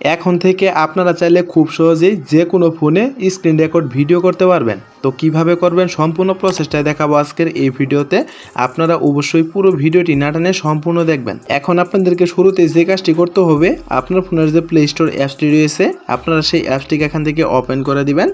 এখন থেকে আপনারা চাইলে খুব সহজেই যে কোনো ফোনে স্ক্রিন রেকর্ড ভিডিও করতে পারবেন। তো কীভাবে করবেন সম্পূর্ণ প্রসেসটাই দেখাবো আজকের এই ভিডিওতে। আপনারা অবশ্যই পুরো ভিডিওটি না টানে সম্পূর্ণ দেখবেন। এখন আপনাদেরকে শুরুতে যে কাজটি করতে হবে, আপনার ফোনের যে প্লে স্টোর অ্যাপসটি রয়েছে, আপনারা সেই অ্যাপসটিকে এখান থেকে ওপেন করে দিবেন।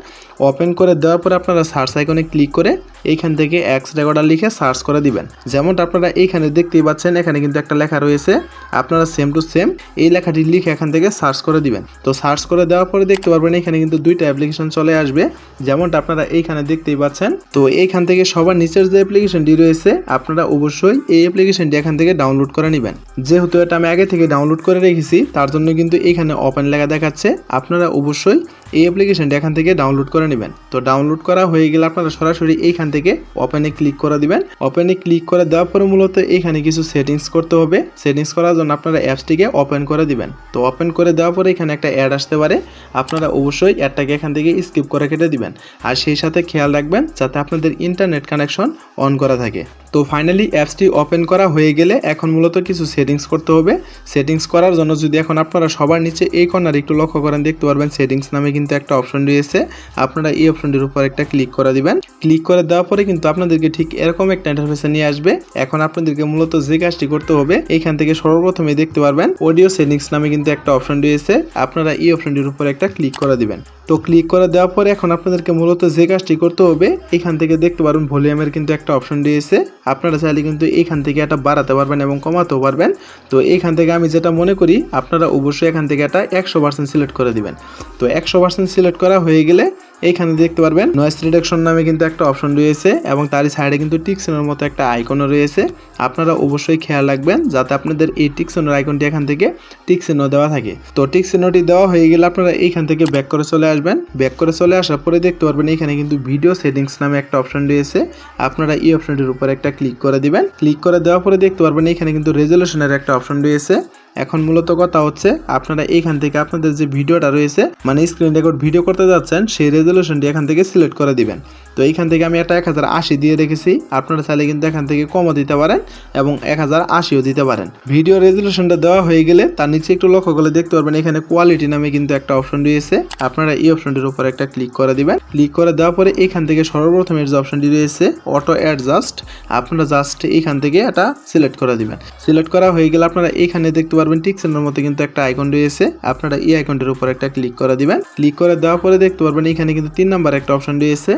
ওপেন করে দেওয়ার পরে আপনারা সার্চ আইকনে ক্লিক করে এইখান থেকে এক্স রেকর্ডার লিখে সার্চ করে দিবেন। যেমনটা আপনারা এইখানে দেখতেই পাচ্ছেন, এখানে কিন্তু একটা লেখা রয়েছে, আপনারা সেম টু সেম এই লেখাটি লিখে এখান থেকে সার্চ করে দিবেন। তো সার্চ করে দেওয়ার পরে দেখতে পারবেন এখানে কিন্তু দুইটা অ্যাপ্লিকেশন চলে আসবে। যেমনটা আপনারা এইখানে দেখতেই পাচ্ছেন। তো এইখান থেকে সবার নিচের যে অ্যাপ্লিকেশনটি রয়েছে, আপনারা অবশ্যই এই অ্যাপ্লিকেশনটি এখান থেকে ডাউনলোড করে নেবেন। যেহেতু এটা আমি আগে থেকে ডাউনলোড করে রেখেছি, তার জন্য কিন্তু এখানে ওপেন লেখা দেখাচ্ছে। আপনারা অবশ্যই এই অ্যাপ্লিকেশনটি এখান থেকে ডাউনলোড করে নেবেন। তো ডাউনলোড করা হয়ে গেলে আপনারা সরাসরি এইখান থেকে ওপেনে ক্লিক করে দিবেন। ওপেনে ক্লিক করে দেওয়ার পরে মূলত এখানে কিছু সেটিংস করতে হবে। সেটিংস করার জন্য আপনারা অ্যাপসটিকে ওপেন করে দিবেন। তো ওপেন করে দেওয়ার পরে এখানে একটা অ্যাড আসতে পারে। আপনারা অবশ্যই অ্যাডটাকে এখান থেকে স্কিপ করে কেটে দিবেন। আর সেই সাথে খেয়াল রাখবেন যাতে আপনাদের ইন্টারনেট কানেকশন অন করা থাকে। তো ফাইনালি অ্যাপসটি ওপেন করা হয়ে গেলে এখন মূলত কিছু সেটিংস করতে হবে। সেটিংস করার জন্য যদি এখন আপনারা সবার নিচে এই কর্নার একটু লক্ষ্য করেন, দেখতে পারবেন সেটিংস নামে কিন্তু একটা অপশন রয়েছে। আপনারা এই অপশনটির উপর একটা ক্লিক করে দিবেন। ক্লিক করে দেওয়ার পরে কিন্তু আপনাদেরকে ঠিক এরকম একটা ইন্টারফেসে নিয়ে আসবে। এখন আপনাদেরকে মূলত যে কাজটি করতে হবে, এখান থেকে সর্বপ্রথমে দেখতে পারবেন অডিও সেটিংস নামে কিন্তু একটা অপশন রয়েছে। আপনারা এই অপশনটির উপর একটা ক্লিক করে দিবেন। তো ক্লিক করে দেওয়ার পরে এখন আপনাদেরকে মূলত যে কাজটি করতে হবে, এখান থেকে দেখতে পারবেন ভলিউমের কিন্তু একটা অপশন দিয়েছে। আপনারা চাইলে কিন্তু এখান থেকে এটা বাড়াতে পারবেন এবং কমাতেও পারবেন। তো এখান থেকে আমি যেটা মনে করি, আপনারা অবশ্যই এখান থেকে এটা একশো পার্সেন্ট সিলেক্ট করে দিবেন। তো একশো পার্সেন্ট সিলেক্ট করা হয়ে গেলে এইখানে দেখতে পারবেন নয়েস রিডাকশন নামে কিন্তু একটা অপশন রয়েছে এবং তারই সাইডে কিন্তু টিকসনের মতো একটা আইকনও রয়েছে। আপনারা অবশ্যই খেয়াল রাখবেন যাতে আপনাদের এই টিকসনের আইকনটি এখান থেকে টিকসেনও দেওয়া থাকে। তো টিকসেনটি দেওয়া হয়ে গেলে আপনারা এইখান থেকে ব্যাক করে চলে আসবেন। ব্যাক করে চলে আসার পরে দেখতে পারবেন এখানে কিন্তু ভিডিও সেটিংস নামে একটা অপশন রয়েছে। আপনারা এই অপশনটির উপর একটা ক্লিক করে দিবেন। ক্লিক করে দেওয়ার পরে দেখতে পারবেন এখানে কিন্তু রেজলিউশনের একটা অপশন রয়েছে। এখন মূলত কথা হচ্ছে, আপনারা এখান থেকে আপনাদের যে ভিডিওটা রয়েছে মানে স্ক্রিন রেকর্ড ভিডিও করতে যাচ্ছেন, সেই রেজলিউশনটি এখান থেকে সিলেক্ট করে দিবেন। তো এইখান থেকে আমি একটা এক হাজার আশি দিয়ে রেখেছি। আপনারা চাইলে কিন্তু এখান থেকে কমও দিতে পারেন এবং এক হাজার আশিও দিতে পারেন। ভিডিও রেজলিউশনটা দেওয়া হয়ে গেলে তার নিচে একটু লক্ষ্য করলে দেখতে পারবেন, এখানে কোয়ালিটি নামে কিন্তু একটা অপশন রয়েছে। আপনারা এই অপশনটির উপর একটা ক্লিক করে দিবেন। ক্লিক করে দেওয়ার পরে এখান থেকে সর্বপ্রথমের যে অপশনটি রয়েছে অটো অ্যাডজাস্ট আপনারা জাস্ট এইখান থেকে এটা সিলেক্ট করে দিবেন। সিলেক্ট করা হয়ে গেলে আপনারা এখানে দেখতে পারবেন টিকসেনের মতো কিন্তু একটা আইকন রয়েছে। আপনারা এই আইকনটির উপর একটা ক্লিক করে দিবেন। ক্লিক করে দেওয়ার পরে দেখতে পারবেন এখানে কিন্তু তিন নাম্বার একটা অপশন রয়েছে।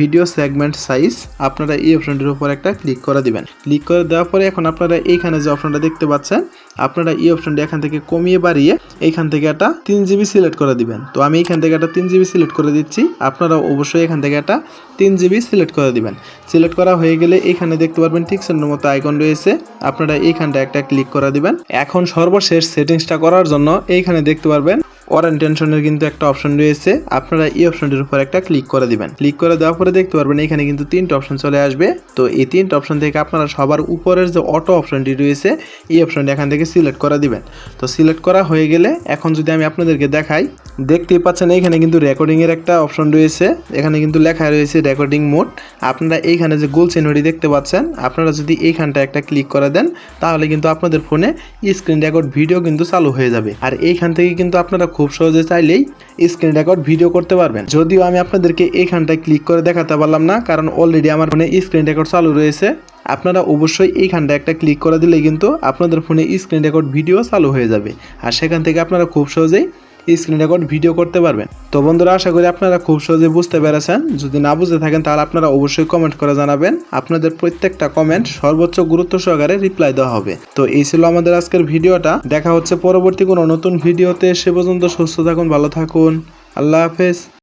ভিডিও সেগমেন্ট সাইজ আপনারা এই অপশনটির উপর একটা ক্লিক করে দিবেন। ক্লিক করে দেওয়ার পরে এখন আপনারা এইখানে যে অপশনটা দেখতে পাচ্ছেন, আপনারা এই অপশনটি এখান থেকে কমিয়ে বাড়িয়ে এইখান থেকে একটা তিন জিবি সিলেক্ট করে দিবেন। তো আমি এইখান থেকে একটা তিন জিবি সিলেক্ট করে দিচ্ছি আপনারা অবশ্যই এখান থেকে একটা তিন জিবি সিলেক্ট করে দিবেন। সিলেক্ট করা হয়ে গেলে এখানে দেখতে পারবেন ঠিক টিকসেনের মতো আইকন রয়েছে, আপনারা এইখানটা একটা ক্লিক করে দিবেন। এখন সর্বশেষ সেটিংসটা করার জন্য এইখানে দেখতে পারবেন ওয়ারেন্টেনশনের কিন্তু একটা অপশন রয়েছে। আপনারা এই অপশনটির উপর একটা ক্লিক করে দিবেন। ক্লিক করে দেওয়ার পরে দেখতে পারবেন এখানে কিন্তু তিনটা অপশন চলে আসবে। তো এই তিনটা অপশন থেকে আপনারা সবার উপরের যে অটো অপশনটি রয়েছে, এই অপশনটি এখান থেকে সিলেক্ট করে দিবেন। তো সিলেক্ট করা হয়ে গেলে এখন যদি আমি আপনাদেরকে দেখাই, দেখতেই পাচ্ছেন এখানে কিন্তু রেকর্ডিংয়ের একটা অপশন রয়েছে। এখানে কিন্তু লেখা রয়েছে রেকর্ডিং মোড আপনারা এইখানে যে গোল চিহ্নটি দেখতে পাচ্ছেন, আপনারা যদি এইখানটা একটা ক্লিক করে দেন, তাহলে কিন্তু আপনাদের ফোনে স্ক্রিন রেকর্ড ভিডিও কিন্তু চালু হয়ে যাবে। আর এইখান থেকে কিন্তু আপনারা খুব সহজে চাইলেই স্ক্রিন রেকর্ড ভিডিও করতে পারবেন। যদিও আমি আপনাদেরকে এইখানটায় ক্লিক করে দেখাতে পারলাম না, কারণ অলরেডি আমার ফোনে স্ক্রিন রেকর্ড চালু রয়েছে। আপনারা অবশ্যই এইখানটা একটা ক্লিক করে দিলে কিন্তু আপনাদের ফোনে স্ক্রিন রেকর্ড ভিডিও চালু হয়ে যাবে। আর সেখান থেকে আপনারা খুব সহজেই স্ক্রিন রেকর্ড ভিডিও করতে পারবেন। তো বন্ধুরা, আশা করি আপনারা খুব সহজে বুঝতে পেরেছেন। যদি না বুঝতে থাকেন, তাহলে আপনারা অবশ্যই কমেন্ট করে জানাবেন। আপনাদের প্রত্যেকটা কমেন্ট সর্বোচ্চ গুরুত্ব সহকারে রিপ্লাই দেওয়া হবে। তো এই ছিল আমাদের আজকের ভিডিওটা দেখা হচ্ছে পরবর্তী কোনো নতুন ভিডিওতে সে পর্যন্ত সুস্থ থাকুন, ভালো থাকুন। আল্লাহ হাফেজ।